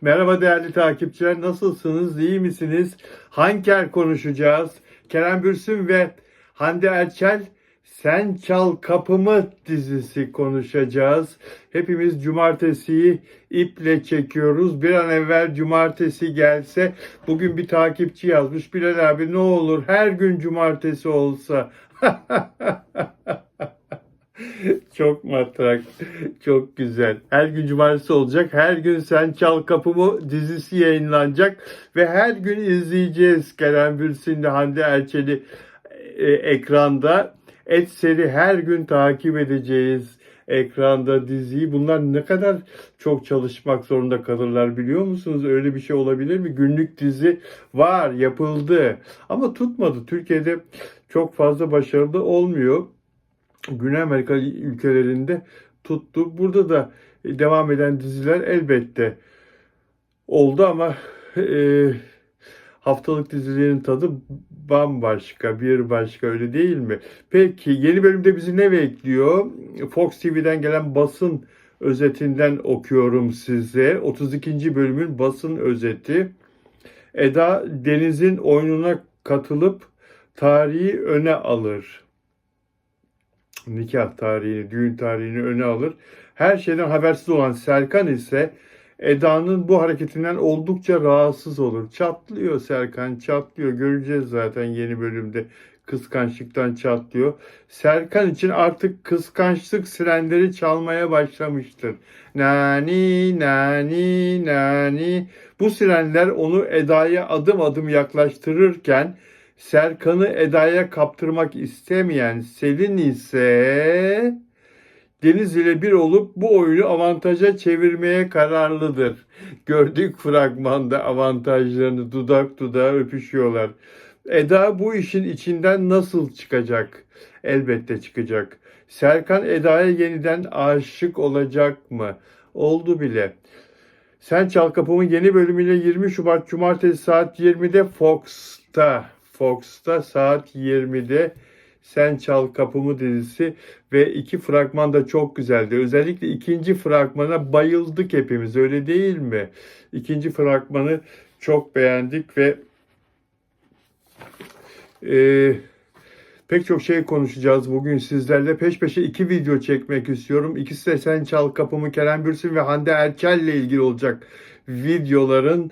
Merhaba değerli takipçiler, nasılsınız, iyi misiniz? Hanker konuşacağız. Kerem Bürsin ve Hande Erçel Sen Çal Kapımı dizisi konuşacağız. Hepimiz cumartesiyi iple çekiyoruz. Bir an evvel cumartesi gelse, bugün bir takipçi yazmış. Bilal abi ne olur her gün cumartesi olsa. Çok matrak, çok güzel. Her gün cumartesi olacak. Her gün Sen Çal Kapımı dizisi yayınlanacak. Ve her gün izleyeceğiz Kerem Bürsin'le Hande Erçel'i e, ekranda. Et seri her gün takip edeceğiz ekranda diziyi. Bunlar ne kadar çok çalışmak zorunda kalırlar biliyor musunuz? Öyle bir şey olabilir mi? Günlük dizi var, yapıldı. Ama tutmadı. Türkiye'de çok fazla başarılı olmuyor. Güney Amerika ülkelerinde tuttu. Burada da devam eden diziler elbette oldu ama e, haftalık dizilerin tadı bambaşka, bir başka öyle değil mi? Peki yeni bölümde bizi ne bekliyor? Fox TV'den gelen basın özetinden okuyorum size. 32. bölümün basın özeti. Eda Deniz'in oyununa katılıp tarihi öne alır nikah tarihini, düğün tarihini öne alır. Her şeyden habersiz olan Serkan ise Eda'nın bu hareketinden oldukça rahatsız olur. Çatlıyor Serkan, çatlıyor. Göreceğiz zaten yeni bölümde kıskançlıktan çatlıyor. Serkan için artık kıskançlık sirenleri çalmaya başlamıştır. Nani, nani, nani. Bu sirenler onu Eda'ya adım adım yaklaştırırken Serkan'ı Eda'ya kaptırmak istemeyen Selin ise Deniz ile bir olup bu oyunu avantaja çevirmeye kararlıdır. Gördük fragmanda avantajlarını dudak dudağa öpüşüyorlar. Eda bu işin içinden nasıl çıkacak? Elbette çıkacak. Serkan Eda'ya yeniden aşık olacak mı? Oldu bile. Sen Çal Kapımı yeni bölümüyle 20 Şubat Cumartesi saat 20'de Fox'ta. Fox'ta saat 20'de Sen Çal Kapımı dizisi ve iki fragman da çok güzeldi. Özellikle ikinci fragmana bayıldık hepimiz öyle değil mi? İkinci fragmanı çok beğendik ve e, pek çok şey konuşacağız bugün sizlerle. Peş peşe iki video çekmek istiyorum. İkisi de Sen Çal Kapımı Kerem Bürsin ve Hande Erçel ile ilgili olacak videoların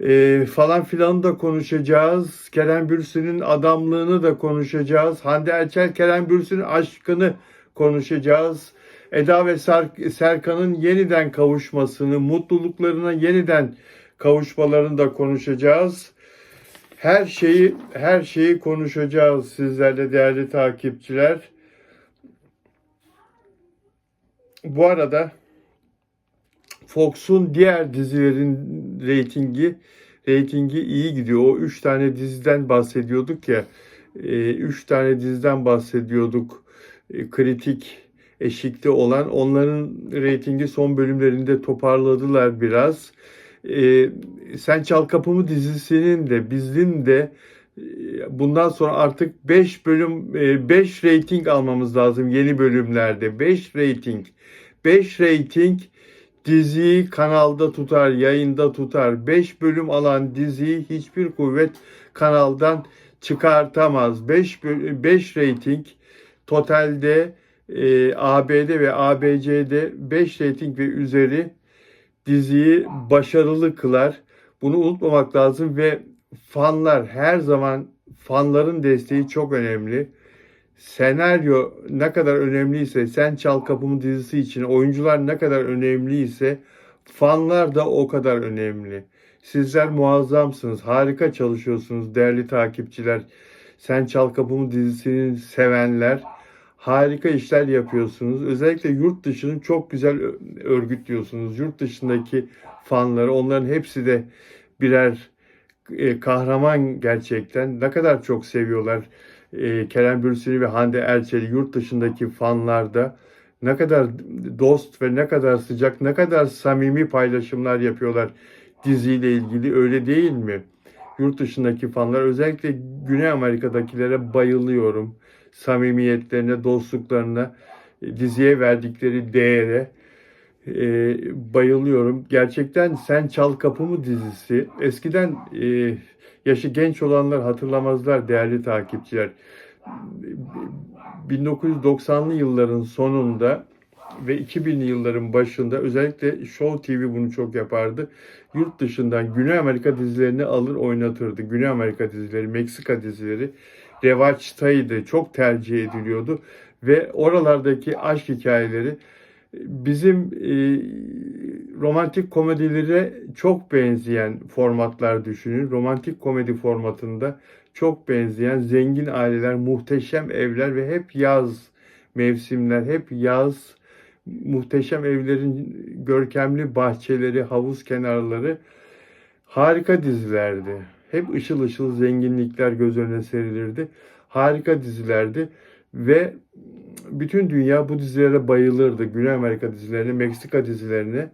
e, falan filan da konuşacağız. Kerem Bürsin'in adamlığını da konuşacağız. Hande Erçel Kerem Bürsin'in aşkını konuşacağız. Eda ve Ser- Serkan'ın yeniden kavuşmasını, mutluluklarına yeniden kavuşmalarını da konuşacağız. Her şeyi her şeyi konuşacağız sizlerle değerli takipçiler. Bu arada Fox'un diğer dizilerin reytingi reytingi iyi gidiyor. O üç tane diziden bahsediyorduk ya. e, Üç tane diziden bahsediyorduk. E, Kritik eşikte olan. Onların reytingi son bölümlerinde toparladılar biraz. E, Sen Çal Kapımı dizisinin de bizim de e, bundan sonra artık 5 bölüm 5 reyting almamız lazım yeni bölümlerde. 5 reyting. 5 reyting diziyi kanalda tutar, yayında tutar. 5 bölüm alan diziyi hiçbir kuvvet kanaldan çıkartamaz. 5 5 reyting totalde e, ABD ve ABC'de 5 reyting ve üzeri diziyi başarılı kılar. Bunu unutmamak lazım ve fanlar her zaman fanların desteği çok önemli. Senaryo ne kadar önemliyse, Sen Çal Kapımı dizisi için oyuncular ne kadar önemliyse fanlar da o kadar önemli. Sizler muazzamsınız, harika çalışıyorsunuz değerli takipçiler. Sen Çal Kapımı dizisini sevenler harika işler yapıyorsunuz. Özellikle yurt dışını çok güzel örgütlüyorsunuz. Yurt dışındaki fanları, onların hepsi de birer e, kahraman gerçekten. Ne kadar çok seviyorlar e, Kerem Bürsin'i ve Hande Erçel'i yurt dışındaki fanlarda ne kadar dost ve ne kadar sıcak, ne kadar samimi paylaşımlar yapıyorlar diziyle ilgili öyle değil mi? Yurt dışındaki fanlar özellikle Güney Amerika'dakilere bayılıyorum. Samimiyetlerine, dostluklarına, diziye verdikleri değere. e, bayılıyorum. Gerçekten Sen Çal Kapımı dizisi. Eskiden e, yaşı genç olanlar hatırlamazlar değerli takipçiler. 1990'lı yılların sonunda ve 2000'li yılların başında özellikle Show TV bunu çok yapardı. Yurt dışından Güney Amerika dizilerini alır oynatırdı. Güney Amerika dizileri, Meksika dizileri revaçtaydı. Çok tercih ediliyordu. Ve oralardaki aşk hikayeleri bizim e, romantik komedilere çok benzeyen formatlar düşünün. Romantik komedi formatında çok benzeyen zengin aileler, muhteşem evler ve hep yaz mevsimler, hep yaz muhteşem evlerin görkemli bahçeleri, havuz kenarları harika dizilerdi. Hep ışıl ışıl zenginlikler göz önüne serilirdi. Harika dizilerdi ve bütün dünya bu dizilere bayılırdı. Güney Amerika dizilerine, Meksika dizilerine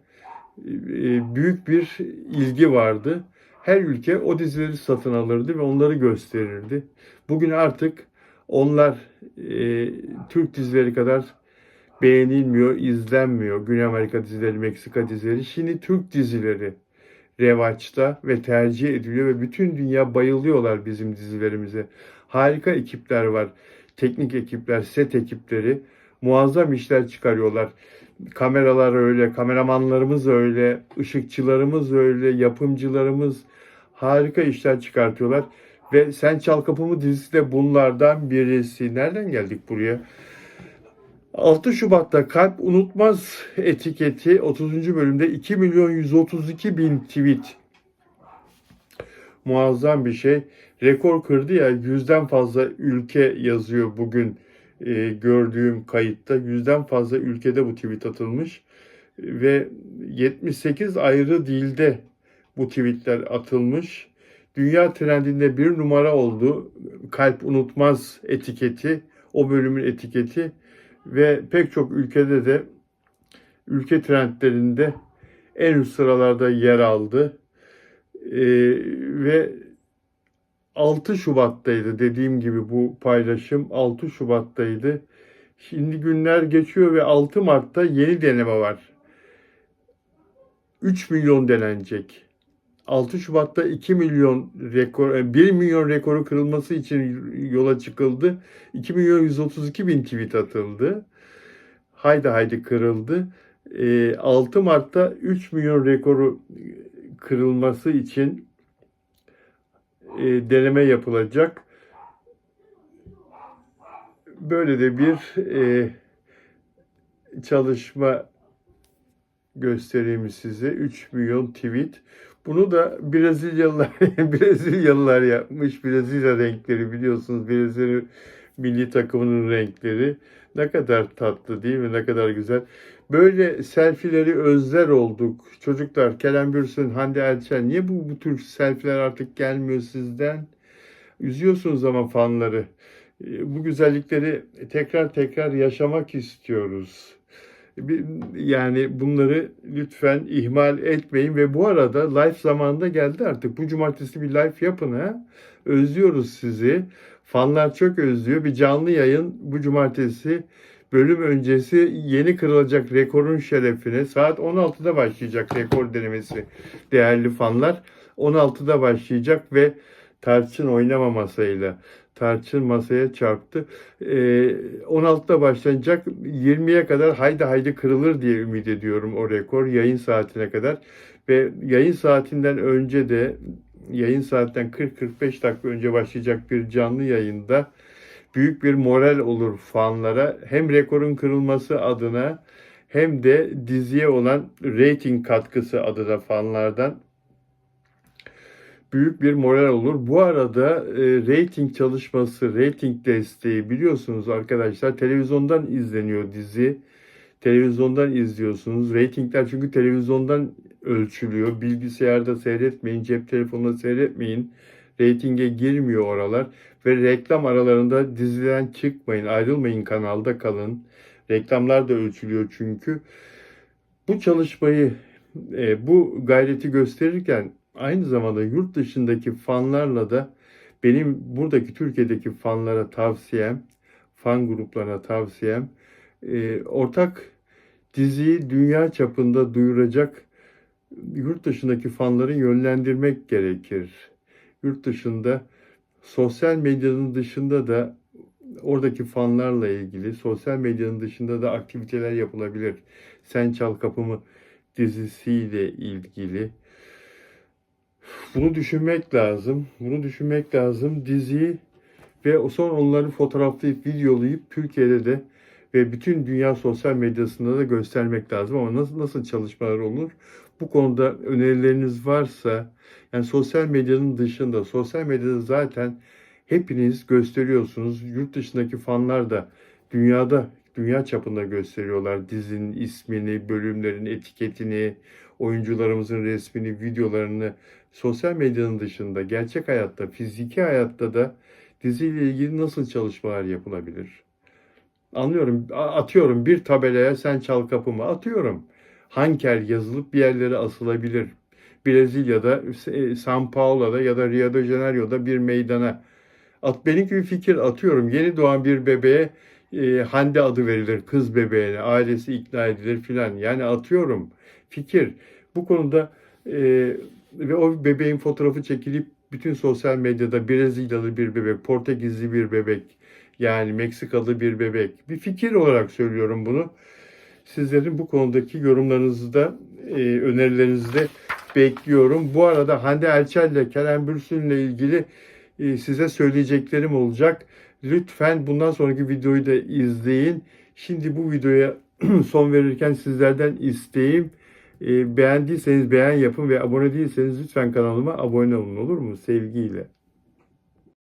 e, büyük bir ilgi vardı. Her ülke o dizileri satın alırdı ve onları gösterirdi. Bugün artık onlar e, Türk dizileri kadar beğenilmiyor, izlenmiyor. Güney Amerika dizileri, Meksika dizileri. Şimdi Türk dizileri revaçta ve tercih ediliyor ve bütün dünya bayılıyorlar bizim dizilerimize. Harika ekipler var. Teknik ekipler, set ekipleri muazzam işler çıkarıyorlar. Kameralar öyle, kameramanlarımız öyle, ışıkçılarımız öyle, yapımcılarımız harika işler çıkartıyorlar. Ve Sen Çal Kapımı dizisi de bunlardan birisi. Nereden geldik buraya? 6 Şubat'ta Kalp Unutmaz etiketi 30. bölümde 2 milyon 132 bin tweet. Muazzam bir şey. Rekor kırdı ya yüzden fazla ülke yazıyor bugün e, gördüğüm kayıtta. Yüzden fazla ülkede bu tweet atılmış. Ve 78 ayrı dilde bu tweetler atılmış. Dünya trendinde bir numara oldu. Kalp Unutmaz etiketi, o bölümün etiketi ve pek çok ülkede de ülke trendlerinde en üst sıralarda yer aldı. Ee, ve 6 Şubat'taydı dediğim gibi bu paylaşım 6 Şubat'taydı. Şimdi günler geçiyor ve 6 Mart'ta yeni deneme var. 3 milyon denenecek. 6 Şubat'ta 2 milyon rekor, 1 milyon rekoru kırılması için yola çıkıldı. 2 milyon 132 bin tweet atıldı. Haydi haydi kırıldı. 6 Mart'ta 3 milyon rekoru kırılması için deneme yapılacak. Böyle de bir çalışma göstereyim size. 3 milyon tweet. Bunu da Brezilyalılar Brezilyalılar yapmış. Brezilya renkleri biliyorsunuz. Brezilya milli takımının renkleri. Ne kadar tatlı değil mi? Ne kadar güzel. Böyle selfileri özler olduk. Çocuklar Kerem Bürsin, Hande Erçel niye bu, bu tür selfiler artık gelmiyor sizden? Üzüyorsunuz ama fanları. Bu güzellikleri tekrar tekrar yaşamak istiyoruz. Yani bunları lütfen ihmal etmeyin ve bu arada live zamanında geldi artık. Bu cumartesi bir live yapın ha. Özlüyoruz sizi. Fanlar çok özlüyor. Bir canlı yayın bu cumartesi bölüm öncesi yeni kırılacak rekorun şerefine saat 16'da başlayacak rekor denemesi değerli fanlar. 16'da başlayacak ve tarçın oynamamasıyla tarçın masaya çarptı. E, 16'da başlanacak 20'ye kadar haydi haydi kırılır diye ümit ediyorum o rekor yayın saatine kadar. Ve yayın saatinden önce de yayın saatten 40-45 dakika önce başlayacak bir canlı yayında büyük bir moral olur fanlara. Hem rekorun kırılması adına hem de diziye olan rating katkısı adına fanlardan büyük bir moral olur. Bu arada e, rating çalışması, rating desteği biliyorsunuz arkadaşlar televizyondan izleniyor dizi. Televizyondan izliyorsunuz. Ratingler çünkü televizyondan ölçülüyor. Bilgisayarda seyretmeyin, cep telefonunda seyretmeyin. Ratinge girmiyor oralar. Ve reklam aralarında diziden çıkmayın, ayrılmayın kanalda kalın. Reklamlar da ölçülüyor çünkü. Bu çalışmayı, e, bu gayreti gösterirken aynı zamanda yurt dışındaki fanlarla da benim buradaki Türkiye'deki fanlara tavsiyem, fan gruplarına tavsiyem e, ortak diziyi dünya çapında duyuracak yurt dışındaki fanları yönlendirmek gerekir. Yurt dışında sosyal medyanın dışında da oradaki fanlarla ilgili sosyal medyanın dışında da aktiviteler yapılabilir. Sen Çal Kapımı dizisiyle ilgili. Bunu düşünmek lazım. Bunu düşünmek lazım. Diziyi ve son onları fotoğraflayıp videolayıp Türkiye'de de ve bütün dünya sosyal medyasında da göstermek lazım. Ama nasıl nasıl çalışmalar olur? Bu konuda önerileriniz varsa yani sosyal medyanın dışında sosyal medyada zaten hepiniz gösteriyorsunuz. Yurt dışındaki fanlar da dünyada dünya çapında gösteriyorlar dizinin ismini, bölümlerin etiketini, oyuncularımızın resmini, videolarını sosyal medyanın dışında gerçek hayatta, fiziki hayatta da diziyle ilgili nasıl çalışmalar yapılabilir? Anlıyorum, atıyorum bir tabelaya sen çal kapımı atıyorum. Hanker yazılıp bir yerlere asılabilir. Brezilya'da, e, São Paulo'da ya da Rio de Janeiro'da bir meydana. At, benim gibi fikir atıyorum. Yeni doğan bir bebeğe e, Hande adı verilir kız bebeğine. Ailesi ikna edilir filan. Yani atıyorum fikir. Bu konuda e, ve o bebeğin fotoğrafı çekilip bütün sosyal medyada Brezilyalı bir bebek, Portekizli bir bebek, yani Meksikalı bir bebek. Bir fikir olarak söylüyorum bunu. Sizlerin bu konudaki yorumlarınızı da e, önerilerinizi de bekliyorum. Bu arada Hande Erçel ile Kerem Bürsin'le ilgili e, size söyleyeceklerim olacak. Lütfen bundan sonraki videoyu da izleyin. Şimdi bu videoya son verirken sizlerden isteğim e, beğendiyseniz beğen yapın ve abone değilseniz lütfen kanalıma abone olun olur mu? Sevgiyle.